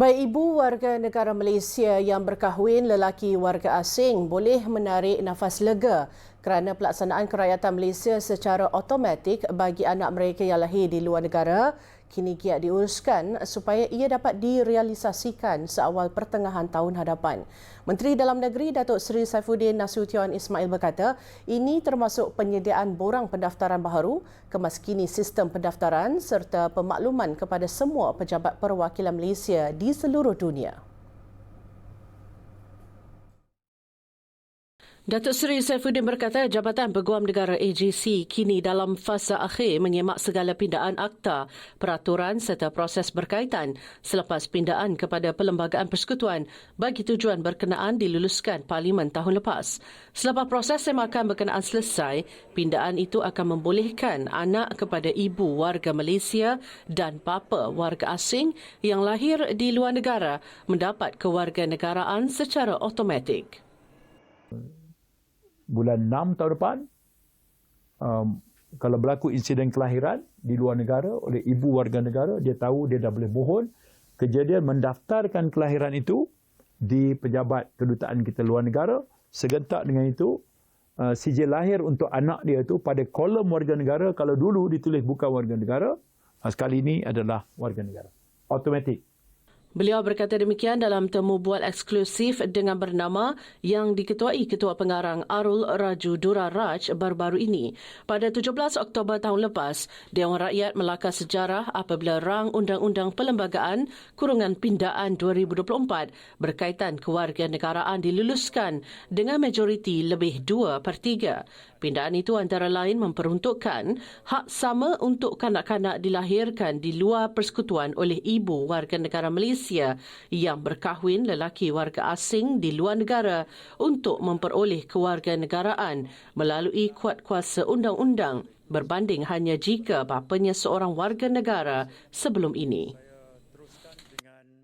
Baik ibu warga negara Malaysia yang berkahwin lelaki warga asing boleh menarik nafas lega kerana pelaksanaan kerakyatan Malaysia secara automatik bagi anak mereka yang lahir di luar negara kini giat diuruskan supaya ia dapat direalisasikan seawal pertengahan tahun hadapan. Menteri Dalam Negeri Datuk Seri Saifuddin Nasution Ismail berkata, ini termasuk penyediaan borang pendaftaran baharu, kemaskini sistem pendaftaran serta pemakluman kepada semua pejabat perwakilan Malaysia di seluruh dunia. Datuk Seri Saifuddin berkata Jabatan Peguam Negara AGC kini dalam fasa akhir menyemak segala pindaan akta, peraturan serta proses berkaitan selepas pindaan kepada Perlembagaan Persekutuan bagi tujuan berkenaan diluluskan Parlimen tahun lepas. Selepas proses semakan berkenaan selesai, pindaan itu akan membolehkan anak kepada ibu warga Malaysia dan bapa warga asing yang lahir di luar negara mendapat kewarganegaraan secara automatik bulan 6 tahun depan um, kalau berlaku insiden kelahiran di luar negara oleh ibu warga negara dia tahu dia dah boleh mohon kejadian mendaftarkan kelahiran itu di pejabat kedutaan kita luar negara. Segentak dengan itu uh, sijil lahir untuk anak dia itu pada kolom warga negara. Kalau dulu ditulis bukan warga negara uh, sekali ini adalah warga negara. Automatik Beliau berkata demikian dalam temu bual eksklusif dengan bernama yang diketuai Ketua Pengarang Arul Raju Dura Raj baru-baru ini. Pada 17 Oktober tahun lepas, Dewan Rakyat melakar sejarah apabila rang Undang-Undang Perlembagaan Kurungan Pindaan 2024 berkaitan kewarganegaraan diluluskan dengan majoriti lebih 2 per 3. Pindaan itu antara lain memperuntukkan hak sama untuk kanak-kanak dilahirkan di luar persekutuan oleh ibu warga negara Malaysia yang berkahwin lelaki warga asing di luar negara untuk memperoleh kewarganegaraan melalui kuat kuasa undang-undang berbanding hanya jika bapanya seorang warga negara sebelum ini.